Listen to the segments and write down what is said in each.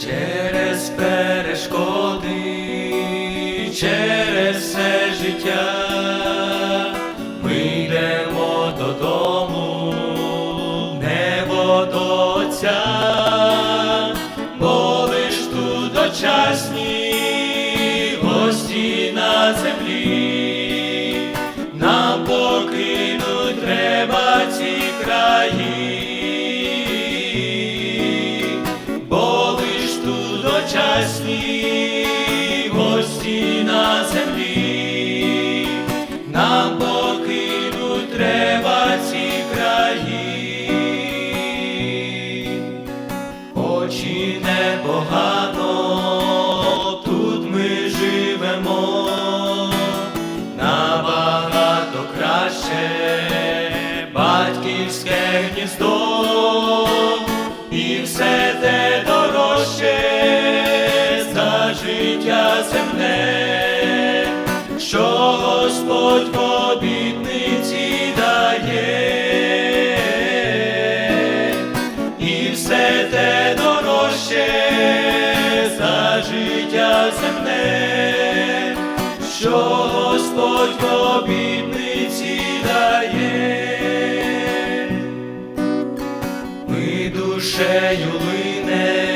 через перешкоди, через все життя, ми йдемо додому, небо до Отця, бо лиш тут дочасні гості на землі, тут дочасні гості на землі, нам покинуть треба ці краї. Очі непогано, тут ми живемо, набагато краще батьківське гніздо, і все те земне, що Господь в обітниці дає і все те дорожче за життя земне, що Господь в обітниці дає. Ми душею линем,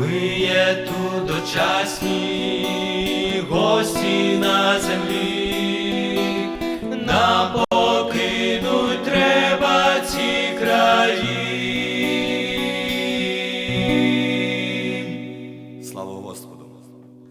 Ми є тут дочасні гості на землі,